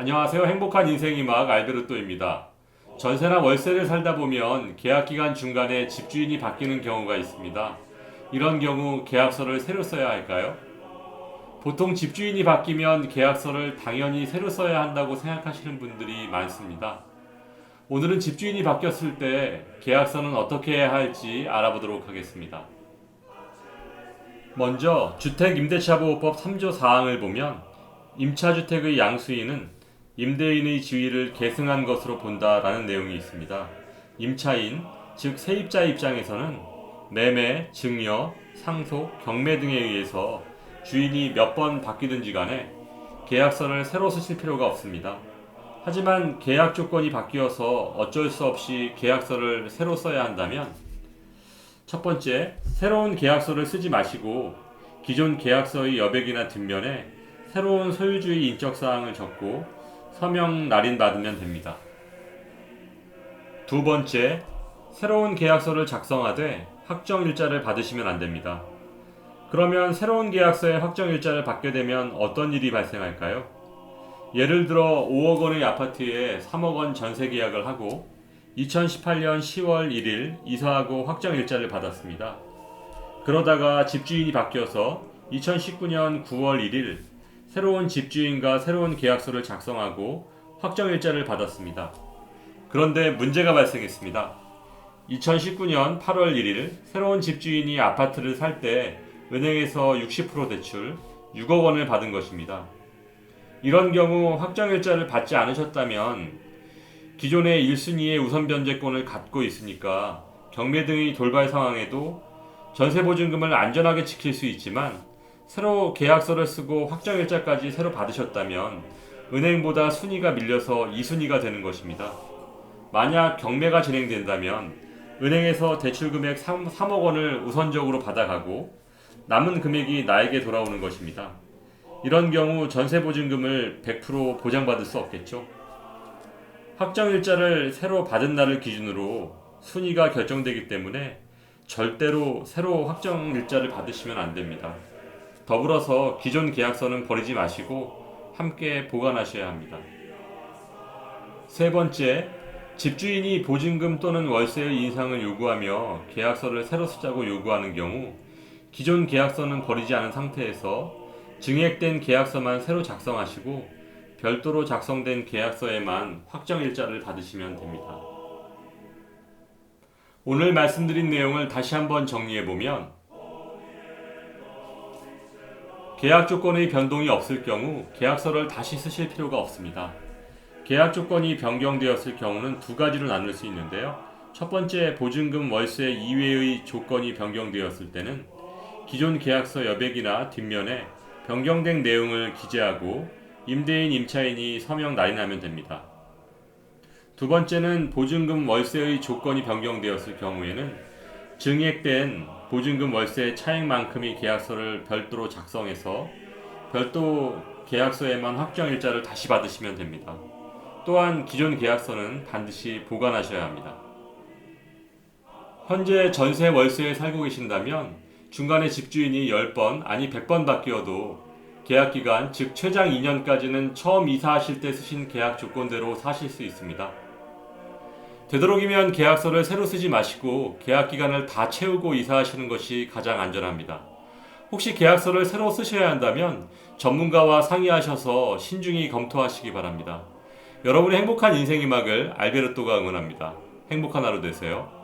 안녕하세요. 행복한 인생 이 막 알베르토입니다. 전세나 월세를 살다 보면 계약 기간 중간에 집주인이 바뀌는 경우가 있습니다. 이런 경우 계약서를 새로 써야 할까요? 보통 집주인이 바뀌면 계약서를 당연히 새로 써야 한다고 생각하시는 분들이 많습니다. 오늘은 집주인이 바뀌었을 때 계약서는 어떻게 해야 할지 알아보도록 하겠습니다. 먼저 주택임대차보호법 3조 4항을 보면 임차주택의 양수인은 임대인의 지위를 계승한 것으로 본다라는 내용이 있습니다. 임차인, 즉 세입자 입장에서는 매매, 증여, 상속, 경매 등에 의해서 주인이 몇 번 바뀌든지 간에 계약서를 새로 쓰실 필요가 없습니다. 하지만 계약 조건이 바뀌어서 어쩔 수 없이 계약서를 새로 써야 한다면 첫 번째, 새로운 계약서를 쓰지 마시고 기존 계약서의 여백이나 뒷면에 새로운 소유주의 인적 사항을 적고 서명 날인 받으면 됩니다. 두 번째, 새로운 계약서를 작성하되 확정 일자를 받으시면 안 됩니다. 그러면 새로운 계약서에 확정 일자를 받게 되면 어떤 일이 발생할까요? 예를 들어 5억 원의 아파트에 3억 원 전세 계약을 하고 2018년 10월 1일 이사하고 확정 일자를 받았습니다. 그러다가 집주인이 바뀌어서 2019년 9월 1일 새로운 집주인과 새로운 계약서를 작성하고 확정 일자를 받았습니다. 그런데 문제가 발생했습니다. 2019년 8월 1일 새로운 집주인이 아파트를 살 때 은행에서 60% 대출 6억 원을 받은 것입니다. 이런 경우 확정 일자를 받지 않으셨다면 기존의 1순위의 우선 변제권을 갖고 있으니까 경매 등의 돌발 상황에도 전세 보증금을 안전하게 지킬 수 있지만 새로 계약서를 쓰고 확정 일자까지 새로 받으셨다면 은행보다 순위가 밀려서 2순위가 되는 것입니다. 만약 경매가 진행된다면 은행에서 대출 금액 3, 3억 원을 우선적으로 받아가고 남은 금액이 나에게 돌아오는 것입니다. 이런 경우 전세 보증금을 100% 보장받을 수 없겠죠. 확정 일자를 새로 받은 날을 기준으로 순위가 결정되기 때문에 절대로 새로 확정 일자를 받으시면 안 됩니다. 더불어서 기존 계약서는 버리지 마시고 함께 보관하셔야 합니다. 세 번째, 집주인이 보증금 또는 월세의 인상을 요구하며 계약서를 새로 쓰자고 요구하는 경우 기존 계약서는 버리지 않은 상태에서 증액된 계약서만 새로 작성하시고 별도로 작성된 계약서에만 확정 일자를 받으시면 됩니다. 오늘 말씀드린 내용을 다시 한번 정리해 보면 계약 조건의 변동이 없을 경우 계약서를 다시 쓰실 필요가 없습니다. 계약 조건이 변경되었을 경우는 두 가지로 나눌 수 있는데요. 첫 번째, 보증금 월세 이외의 조건이 변경되었을 때는 기존 계약서 여백이나 뒷면에 변경된 내용을 기재하고 임대인 임차인이 서명 날인하면 됩니다. 두 번째는 보증금 월세의 조건이 변경되었을 경우에는 증액된 보증금 월세 차액만큼의 계약서를 별도로 작성해서 별도 계약서에만 확정 일자를 다시 받으시면 됩니다. 또한 기존 계약서는 반드시 보관하셔야 합니다. 현재 전세 월세에 살고 계신다면 중간에 집주인이 10번 아니 100번 바뀌어도 계약 기간 즉 최장 2년까지는 처음 이사하실 때 쓰신 계약 조건대로 사실 수 있습니다. 되도록이면 계약서를 새로 쓰지 마시고 계약 기간을 다 채우고 이사하시는 것이 가장 안전합니다. 혹시 계약서를 새로 쓰셔야 한다면 전문가와 상의하셔서 신중히 검토하시기 바랍니다. 여러분의 행복한 인생 이막을 알베르토가 응원합니다. 행복한 하루 되세요.